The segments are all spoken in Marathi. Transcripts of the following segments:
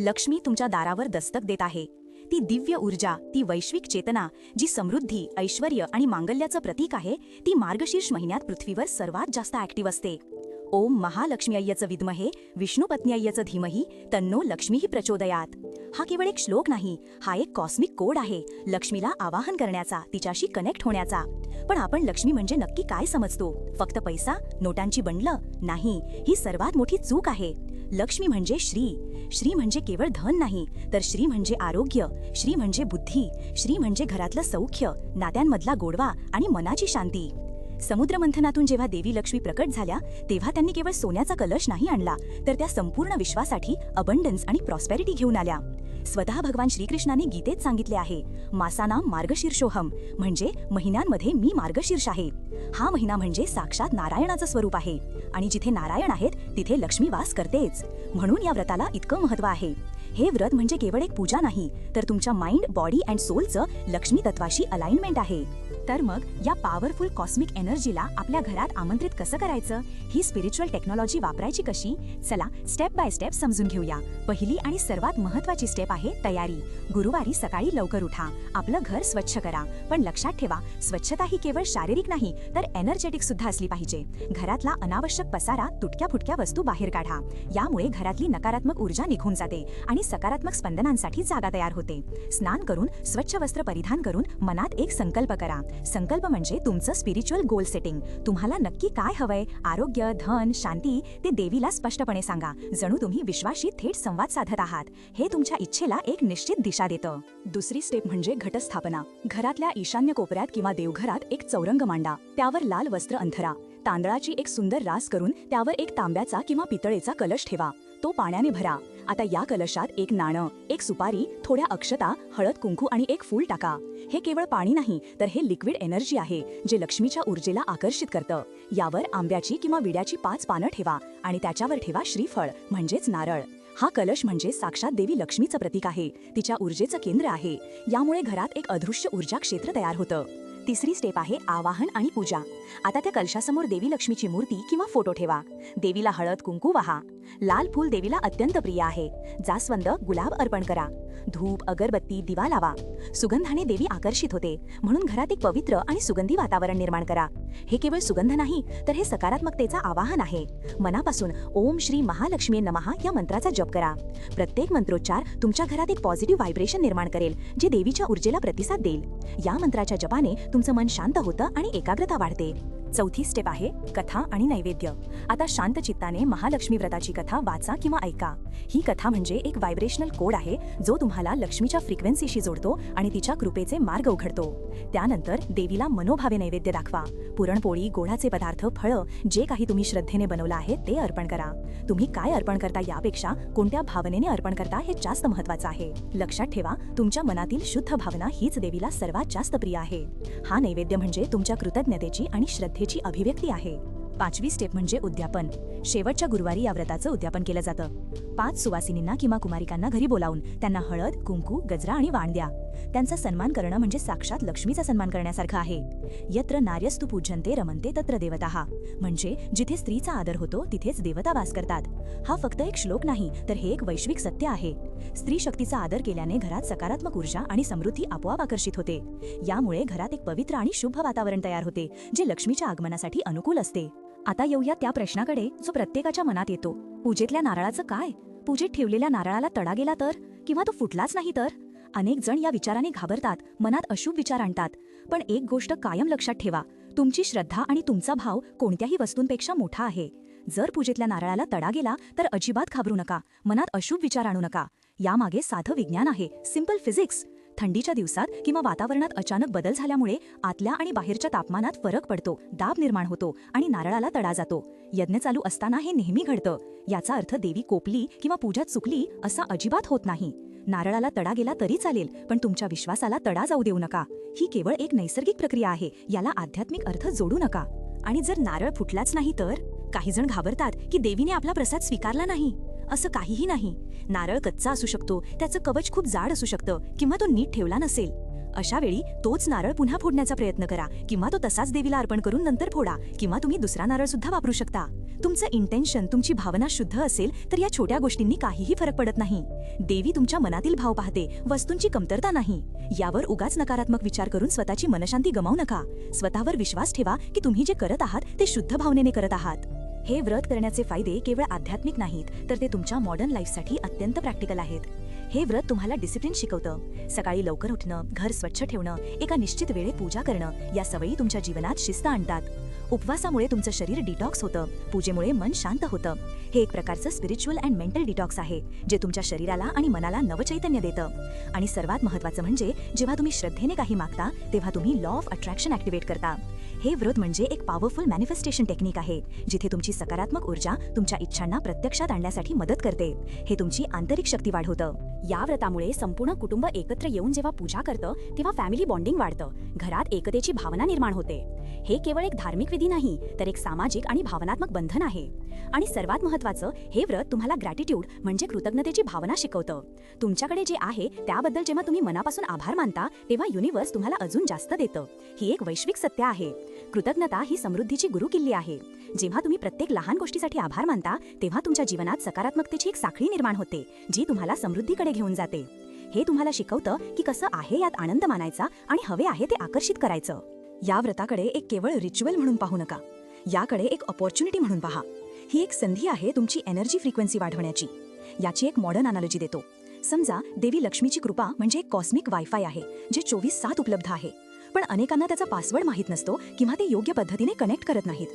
लक्ष्मी तुमच्या दारावर दस्तक देत आहे. ती दिव्य ऊर्जा ती वैश्विक चेतना जी समृद्धी ऐश्वर आणि मांगल्याचं प्रतीक आहे ती मार्गशीर्ष महिन्यात पृथ्वीवर सर्वात जास्त ऍक्टिव्ह असते. ओम महालक्ष्मी अय्यचं विद्महे विष्णुपत्नी अय्यचं धीमही तन्नो लक्ष्मीही प्रचोदयात. हा केवळ एक श्लोक नाही हा एक कॉस्मिक कोड आहे लक्ष्मीला आवाहन करण्याचा तिच्याशी कनेक्ट होण्याचा. पण आपण लक्ष्मी म्हणजे नक्की काय समजतो? फक्त पैसा नोटांची बंडलं? नाही ही सर्वात मोठी चूक आहे. लक्ष्मी म्हणजे श्री. श्री म्हणजे केवळ धन नाही तर श्री म्हणजे आरोग्य श्री म्हणजे बुद्धी श्री म्हणजे घरातलं सौख्य नात्यांमधला गोडवा आणि मनाची शांती. समुद्रमंथनातून जेव्हा देवी लक्ष्मी प्रकट झाल्या तेव्हा त्यांनी केवळ सोन्याचा कलश नाही आणला तर त्या संपूर्ण विश्वासाठी अबंडन्स आणि प्रॉस्पेरिटी घेऊन आल्या. स्वतः भगवान श्रीकृष्णाने गीतेत सांगितले आहे मासानाम मार्गशीर्षोहम म्हणजे महिन्यांमध्ये मी मार्गशीर्ष आहे. हा महिना म्हणजे साक्षात नारायणाचं स्वरूप आहे आणि जिथे नारायण आहेत तिथे लक्ष्मी वास करतेच. म्हणून या व्रताला इतकं महत्त्व आहे. हे व्रत म्हणजे केवळ एक पूजा नाही तर तुमच्या माइंड बॉडी अँड सोलचं लक्ष्मी तत्वाशी अलाइनमेंट आहे. तर मग या पॉवरफुल कॉस्मिक एनर्जीला आपल्या घरात आमंत्रित कसं करायचं? ही स्पिरिच्युअल टेक्नॉलॉजी वापरायची कशी? चला स्टेप बाय स्टेप समजून घेऊया. पहिली आणि सर्वात महत्वाची स्टेप आहे तयारी. गुरुवारी सकाळी लवकर उठा. आपलं घर स्वच्छ करा. पण लक्षात ठेवा स्वच्छता ही केवळ शारीरिक नाही तर एनर्जेटिक सुद्धा असली पाहिजे. घरातला अनावश्यक पसारा तुटक्या फुटक्या वस्तू बाहेर काढा. यामुळे घरातली नकारात्मक ऊर्जा निघून जाते आणि सकारात्मक स्पंदनांसाठी जागा तयार होते. स्नान करून स्वच्छ वस्त्र परिधान करून मनात एक संकल्प करा. संकल्प म्हणजे तुमचं स्पिरिच्युअल गोल सेटिंग तुम्हाला नक्की काय हवंय? आरोग्य धन शांती ते देवीला स्पष्टपणे सांगा. जणू तुम्ही विश्वाशी थेट संवाद साधत आहात. हे तुमच्या इच्छेला एक निश्चित दिशा देतं. दुसरी स्टेप म्हणजे घटस्थापना. घरातल्या ईशान्य कोपऱ्यात किंवा देवघरात एक चौरंग मांडा त्यावर लाल वस्त्र अंथरा. तांदळाची एक सुंदर रास करून त्यावर एक तांब्याचा किंवा पितळेचा कलश ठेवा. तो पाण्याने भरा. आता या कलशात एक नाणं एक सुपारी थोड्या अक्षता हळद कुंकू आणि एक फूल टाका. हे केवळ पाणी नाही तर हे लिक्विड एनर्जी आहे जे लक्ष्मीच्या ऊर्जेला आकर्षित करतं. यावर आंब्याची किंवा विड्याची पाच पानं ठेवा आणि त्याच्यावर ठेवा श्रीफळ म्हणजेच नारळ. हा कलश म्हणजे साक्षात देवी लक्ष्मीचं प्रतीक आहे तिच्या ऊर्जेचं केंद्र आहे. यामुळे घरात एक अदृश्य ऊर्जा क्षेत्र तयार होतं. तिसरी स्टेप आहे आवाहन आणि पूजा. आता त्या कलशासमोर देवी लक्ष्मीची मूर्ती किंवा फोटो ठेवा. देवीला हळद कुंकू वाहा. लाल फूल देवीला अत्यंत प्रिय आहे. जास्वंद गुलाब अर्पण करा. धूप अगरबत्ती दिवा लावा. सुगंधाने देवी आकर्षित होते. म्हणून घरात एक पवित्र आणि सुगंधी वातावरण निर्माण करा. हे केवळ सुगंध नाही तर हे सकारात्मकतेचा आवाहन आहे. मनापासून ओम श्री महालक्ष्मी नमहा या मंत्राचा जप करा. प्रत्येक मंत्रोच्चार तुमच्या घरात एक पॉझिटिव्ह व्हायब्रेशन निर्माण करेल जे देवीच्या ऊर्जेला प्रतिसाद देईल. या मंत्राच्या जपाने तुमचं मन शांत होतं आणि एकाग्रता वाढते. चौथी स्टेप आहे कथा आणि नैवेद्य. आता शांत चित्ताने महालक्ष्मी व्रताची कथा वाचा किंवा ऐका. ही कथा म्हणजे एक व्हायब्रेशनल कोड आहे जो तुम्हाला लक्ष्मीच्या फ्रिक्वेन्सीशी जोडतो आणि तिच्या कृपेचे मार्ग उघडतो. त्यानंतर देवीला मनोभावे नैवेद्य दाखवा. पुरणपोळी गोडाचे पदार्थ फळं जे काही तुम्ही श्रद्धेने बनवलं आहे ते अर्पण करा. तुम्ही काय अर्पण करता यापेक्षा कोणत्या भावनेने अर्पण करता हे जास्त महत्वाचं आहे. लक्षात ठेवा तुमच्या मनातील शुद्ध भावना हीच देवीला सर्वात जास्त प्रिय आहे. हा नैवेद्य म्हणजे तुमच्या कृतज्ञतेची आणि श्रद्धेची अभिव्यक्ती आहे. पाचवी स्टेप म्हणजे उद्यापन. शेवटच्या गुरुवारी या व्रताचं उद्यापन केलं जातं. पाच सुवासिनींना किंवा कुमारिकांना घरी बोलावून त्यांना हळद कुंकू गजरा आणि वाण द्या. त्यांचा सन्मान करणं म्हणजे साक्षात लक्ष्मीचा सन्मान करण्यासारखं आहे. यत्र नार्यस्तु पूजनते रमनते तत्र देवता. म्हणजे जिथे स्त्रीचा आदर होतो तिथेच देवता वास करतात. हा फक्त एक श्लोक नाही तर हे एक वैश्विक सत्य आहे. स्त्री शक्तीचा आदर केल्याने घरात सकारात्मक ऊर्जा आणि समृद्धी आपोआप आकर्षित होते. यामुळे घरात एक पवित्र आणि शुभ वातावरण तयार होते जे लक्ष्मीच्या आगमनासाठी अनुकूल असते. आता येऊया त्या प्रश्नाकडे जो प्रत्येकाच्या मनात येतो. पूजेतल्या नारळाचं काय? पूजेत ठेवलेल्या नारळाला तडा गेला तर? किंवा तो फुटलाच नाही तर? अनेक जण या विचाराने घाबरतात मनात अशुभ विचार आणतात. पण एक गोष्ट कायम लक्षात ठेवा तुमची श्रद्धा आणि तुमचा भाव कोणत्याही वस्तूंपेक्षा मोठा आहे. जर पूजेतल्या नारळाला तडा गेला तर अजिबात घाबरू नका मनात अशुभ विचार आणू नका. यामागे साधं विज्ञान आहे सिंपल फिजिक्स थंडीच्या दिवसात किंवा वातावरणात अचानक बदल झाल्यामुळे आतल्या आणि बाहेरच्या तापमानात फरक पडतो दाब निर्माण होतो आणि नारळाला तडा जातो. यज्ञ चालू असताना हे नेहमी घडतं. याचा अर्थ देवी कोपली किंवा पूजा चुकली असा अजिबात होत नाही. नारळाला तडा गेला तरी चालेल पण तुमच्या विश्वासाला तडा जाऊ देऊ नका. ही केवळ एक नैसर्गिक प्रक्रिया आहे याला आध्यात्मिक अर्थ जोडू नका. आणि जर नारळ फुटलाच नाही तर? काही जण घाबरतात की देवीने आपला प्रसाद स्वीकारला नाही. असं काहीही नाही. नारळ कच्चा असू शकतो त्याचं कवच खूप जाड असू शकतं किंवा तो नीट ठेवला नसेल. अशा वेळी तोच नारळ पुन्हा फोडण्याचा प्रयत्न करा किंवा तो तसाच देवीला अर्पण करून नंतर फोडा किंवा तुम्ही दुसरा नारळ सुद्धा वापरू शकता. तुमचं इंटेन्शन तुमची भावना शुद्ध असेल तर या छोट्या गोष्टींनी काहीही फरक पडत नाही. देवी तुमच्या मनातील भाव पाहते वस्तूंची कमतरता नाही. यावर उगाच नकारात्मक विचार करून स्वतःची मनशांती गमावू नका. स्वतःवर विश्वास ठेवा की तुम्ही जे करत आहात ते शुद्ध भावनेने करत आहात. हे व्रत करण्याचे फायदे केवळ आध्यात्मिक नाहीत तर ते तुमच्या मॉडर्न लाईफसाठी अत्यंत प्रॅक्टिकल आहेत. हे व्रत तुम्हाला डिसिप्लिन शिकवतं. सकाळी लवकर उठणं घर स्वच्छ ठेवणं एका निश्चित वेळेत पूजा करणं या सवयी तुमच्या जीवनात शिस्त आणतात. उपवासामुळे तुमचं शरीर डिटॉक्स होतं. पूजेमुळे मन शांत होतं. हे एक प्रकारचं स्पिरिच्युअल अँड मेंटल डिटॉक्स आहे जे तुमच्या शरीराला आणि मनाला नवचैतन्य देतं. आणि सर्वात महत्त्वाचं म्हणजे जेव्हा तुम्ही श्रद्धेने काही मागता तेव्हा तुम्ही लॉ ऑफ अट्रॅक्शन ऍक्टिव्हेट करता. हे व्रत म्हणजे एक पॉवरफुल मॅनिफेस्टेशन टेक्निक आहे जिथे तुमची सकारात्मक ऊर्जा तुमच्या इच्छांना प्रत्यक्षात आणण्यासाठी मदत करते. हे तुमची आंतरिक शक्ती वाढवतं. या व्रतामुळे संपूर्ण कुटुंब एकत्र येऊन जेव्हा पूजा करतं तेव्हा फॅमिली बॉन्डिंग वाढतं. घरात एकतेची भावना निर्माण होते. हे केवळ एक धार्मिक विधी नाही तर एक सामाजिक आणि भावनात्मक बंधन आहे. आणि सर्वात महत्त्वाचं हे व्रत तुम्हाला ग्रॅटिट्यूड म्हणजे कृतज्ञतेची भावना शिकवतं. तुमच्याकडे जे आहे त्याबद्दल जेव्हा तुम्ही मनापासून आभार मानता तेव्हा युनिवर्स तुम्हाला अजून जास्त देतं. ही एक वैश्विक सत्य आहे. कृतज्ञता ही समृद्धीची गुरुकिल्ली आहे. जेव्हा तुम्ही प्रत्येक लहान गोष्टीसाठी आभार मानता तेव्हा तुमच्या जीवनात सकारात्मकतेची एक साखळी निर्माण होते जी तुम्हाला समृद्धीकडे घेऊन जाते. हे तुम्हाला शिकवतं की कसं आहे यात आनंद मानायचा आणि हवे आहे ते आकर्षित करायचं. या व्रताकडे एक केवळ रिच्युअल म्हणून पाहू नका. याकडे एक ऑपॉर्च्युनिटी म्हणून पहा. ही एक संधी आहे तुमची एनर्जी फ्रिक्वेन्सी वाढवण्याची. याची एक मॉडर्न अनालॉजी देतो. समजा देवी लक्ष्मीची कृपा म्हणजे एक कॉस्मिक वायफाय आहे जे चोवीस सात उपलब्ध आहे. पण अनेकांना त्याचा पासवर्ड माहीत नसतो किंवा ते योग्य पद्धतीने कनेक्ट करत नाहीत.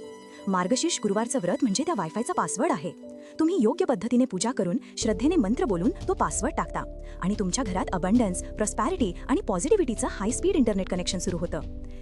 मार्गशीर्ष गुरुवारचं व्रत म्हणजे त्या वायफायचा पासवर्ड आहे. तुम्ही योग्य पद्धतीने पूजा करून श्रद्धेने मंत्र बोलून तो पासवर्ड टाकता. आणि तुमच्या घरात अबंडन्स प्रॉस्पॅरिटी आणि पॉझिटिव्हिटीचं हाय स्पीड इंटरनेट कनेक्शन सुरू होतं.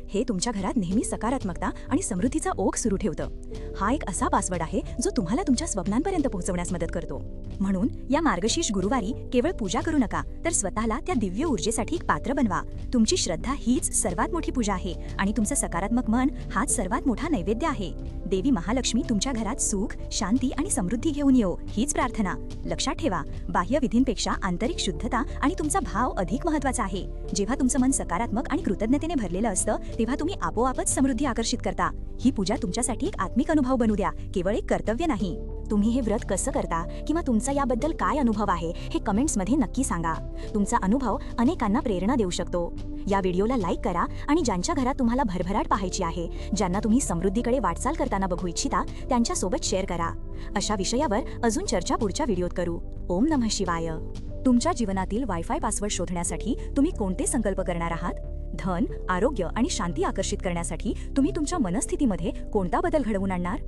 हे तुमच्या घरात नेहमी सकारात्मकता आणि समृद्धीचा ओघ सुरू ठेवतं. हा एक असा पासवर्ड आहे जो तुम्हाला तुमच्या स्वप्नांपर्यंत पोहोचवण्यास मदत करतो. म्हणून या मार्गशीर्ष गुरुवारी केवळ पूजा करू नका तर स्वतःला त्या दिव्य ऊर्जेसाठी एक पात्र बनवा. तुमची श्रद्धा हीच सर्वात मोठी पूजा आहे आणि तुमचं सकारात्मक मन हाच सर्वात मोठा नैवेद्य आहे. देवी महालक्ष्मी तुमच्या घरात सुख शांती आणि समृद्धी घेऊन येऊ हीच प्रार्थना. लक्षात ठेवा बाह्य विधींपेक्षा आंतरिक शुद्धता आणि तुमचा भाव अधिक महत्त्वाचा आहे. जेव्हा तुमचं मन सकारात्मक आणि कृतज्ञतेने भरलेलं असतं तेव्हा तुम्ही आपोआपच समृद्धी आकर्षित करता. ही पूजा तुमच्यासाठी एक आत्मिक अनुभव बनू द्या केवळ एक कर्तव्य नाही. तुम्ही हे व्रत कसं करता? किंवा तुमचा याबद्दल काय अनुभव आहे? हे कमेंट्समध्ये नक्की सांगा. तुमचा अनुभव अनेकांना प्रेरणा देऊ शकतो. या व्हिडिओला लाईक करा आणि ज्यांच्या घरात तुम्हाला भरभराट पाहायची आहे ज्यांना तुम्ही समृद्धीकडे वाटचाल करताना बघू इच्छिता त्यांच्यासोबत शेअर करा. अशा विषयावर अजून चर्चा पुढच्या व्हिडिओत करू. ओम नमः शिवाय. तुमच्या जीवनातील वायफाय पासवर्ड शोधण्यासाठी तुम्ही कोणते संकल्प करणार आहात? धन आरोग्य आणि शांती आकर्षित करण्यासाठी तुम्ही तुमच्या मनस्थितीमध्ये कोणता बदल घडवून आणणार?